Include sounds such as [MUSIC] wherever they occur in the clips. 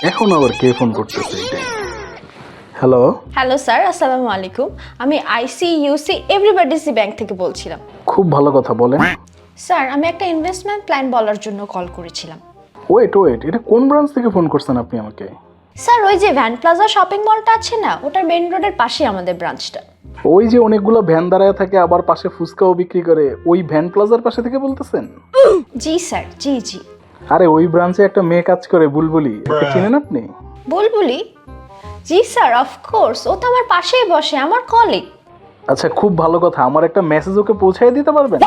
এখন আবার কে ফোন করতেছে এইটাই হ্যালো হ্যালো স্যার আসসালামু আলাইকুম আমি আইসিইউসি এভরিবাডিসি ব্যাংক থেকে বলছিলাম। খুব ভালো কথা বলেন। স্যার আমি একটা ইনভেস্টমেন্ট প্ল্যান বলার জন্য কল করেছিলাম। ওয়েট ওয়েট এটা কোন ব্রাঞ্চ থেকে ফোন করছেন আপনি আমাকে? স্যার ওই যে ভ্যান প্লাজা শপিং মলটা আছে না ওটার মেন রোডের পাশে আমাদের ব্রাঞ্চটা ওই যে অনেকগুলো ভ্যান দাঁড়ায় থাকে আবার পাশে ফুচকাও বিক্রি করে ওই ভ্যান প্লাজার পাশে থেকে বলতেছেন? [GASPS] জি স্যার জি জি। আরে ওই ব্রাঞ্চে একটা মেয়ে কাজ করে বুলবুলি। ওকে চিনেন আপনি? বুলবুলি? জি স্যার অফ কোর্স ও তো আমার পাশেই বসে আমার কলিগ আচ্ছা খুব ভালো কথা। আমার একটা মেসেজ ওকে পৌঁছায় দিতে পারবেন?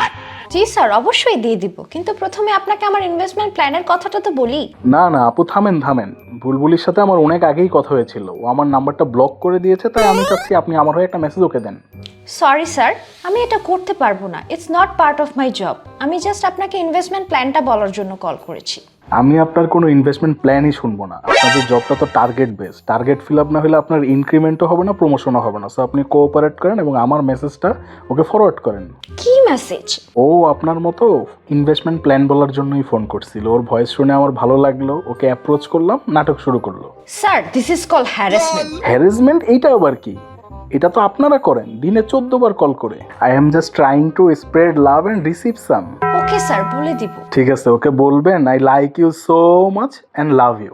জি স্যার অবশ্যই দিয়ে দিব। কিন্তু প্রথমে আপনাকে আমার ইনভেস্টমেন্ট প্ল্যানের কথাটা তো বলি। না না আপু থামেন থামেন। বুলবুলির সাথে আমার অনেক আগেই কথা হয়েছিল। ও আমার নাম্বারটা ব্লক করে দিয়েছে, তাই আমি চাচ্ছি আপনি আমার হয়ে একটা মেসেজ ওকে দেন। সরি স্যার আমি এটা করতে পারব না। It's not part of my job আমি জাস্ট আপনাকে ইনভেস্টমেন্ট প্ল্যানটা বলার জন্য কল করেছি। আমি আপনার কোনো ইনভেস্টমেন্ট প্ল্যানই শুনব না। আপনাদের জবটা তো target base target fill up না হলে আপনার ইনক্রিমেন্টও হবে না প্রমোশনও হবে না। সো আপনি কোঅপারেট করেন এবং আমার মেসেজটা ওকে ফরওয়ার্ড করেন। কি মেসেজ ও আপনার মতো ইনভেস্টমেন্ট প্ল্যান বলার জন্যই ফোন করছিল। ওর ভয়েস শুনে আমার ভালো লাগল। ওকে অ্যাপ্রোচ করলাম নাটক শুরু করল। Sir this is call harassment harassment এইটা আবার কি? এটা তো আপনারা করেন। দিনে চোদ্দ বার কল করে। I am just trying to spread love and receive some sir বলে দিব। ঠিক আছে ওকে বলবেন I like you so much and love you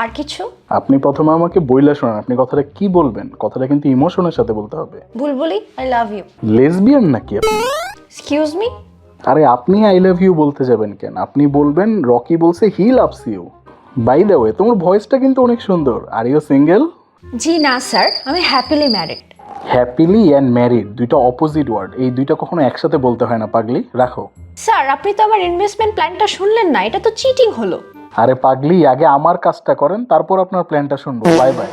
আর কিছু? আপনি প্রথমে আমাকে বইলা শোনান আপনি কথাটা কি বলবেন? কথাটা কিন্তু ইমোশনের সাথে বলতে হবে। বুলবুলি আই লাভ ইউ লেসবিয়ান নাকি আপনি? এক্সকিউজ মি আরে আপনি আই লাভ ইউ বলতে যাবেন কেন? আপনি বলবেন রকি বলছে he loves you by the way তোমার ভয়েসটা কিন্তু অনেক সুন্দর। আর ইউ সিঙ্গেল জি না স্যার আমি happily married happily and married দুইটা অপোজিট ওয়ার্ড এই দুইটা কখনো একসাথে বলতে হয় না পাগলি রাখো। স্যার আপনি তো আমার ইনভেস্টমেন্ট প্ল্যানটা শুনলেন না এটা তো চিটিং হলো। আরে পাগলি আগে আমার কাজটা করেন তারপর আপনার প্ল্যানটা শুনব বাই বাই